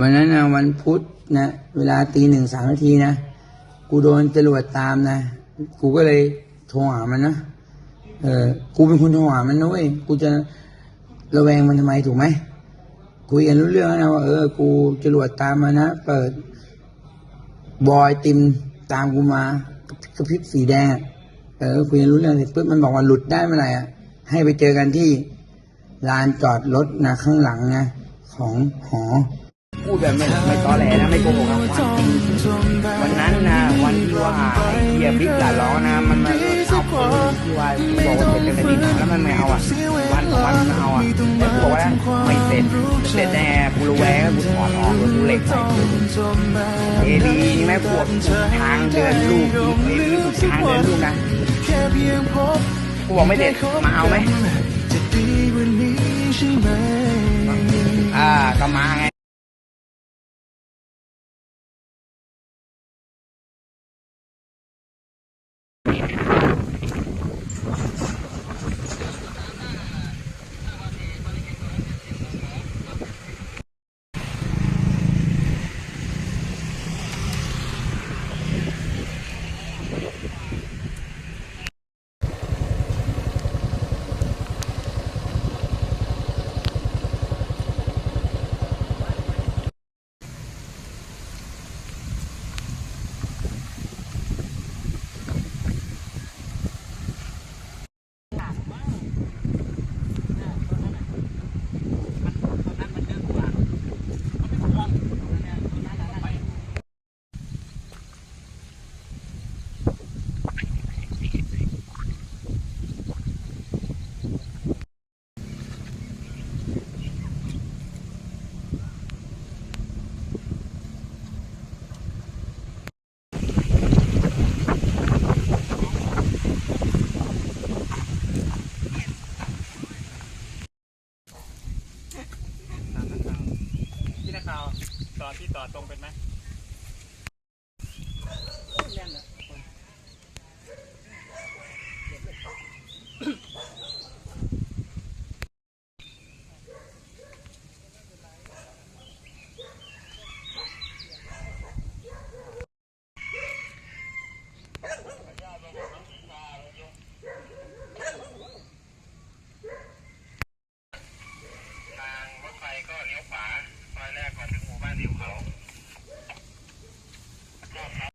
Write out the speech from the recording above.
วันนั้นนะวันพุธนะเวลาตีหนึ่งสามนาทีนะกูโดนจรวดตามนะกูก็เลยโทรหามันนะเออกูเป็นคนโทรหามันนะเว้ยกูจะระแวงมันทำไมถูกไหมคุยกันรู้เรื่องนะว่าเออกูจรวดตามมานะเปิด บอยติมตามกูมากระพริบสีแดงเออคุยกันรู้เรื่องเสร็จปุ๊บมันบอกว่าหลุดได้เมื่อไหร่อะให้ไปเจอกันที่ลานจอดรถนะข้างหลังนะของหอ พูดแบบไม่ไม่ตอแหลนะไม่โกหกนะความจริงวันนั้นนะวันที่ว่าไอ้เฮียบิ๊กหลาล้อนะมันมาเอาปืนที่ว่าบอกว่าเสร็จกันดินแล้วมันไม่เอาอะวันสองวันมันเอาอะแล้วกูบอกว่าไม่เสร็จเสร็จแน่กูระแวงกูถอดออกกูเหล็กใส่เอดีนี่แม่พวกทางเดินลูกเอดีทางเดินลูกนะกูบอกไม่เสร็จมาเอาไหมอ่าก็มาไง พี่นักข่าวต่อที่ต่อตรงเป็นไหม ขวาซอยแรกก่อนถึงหมู่บ้านทิวเขา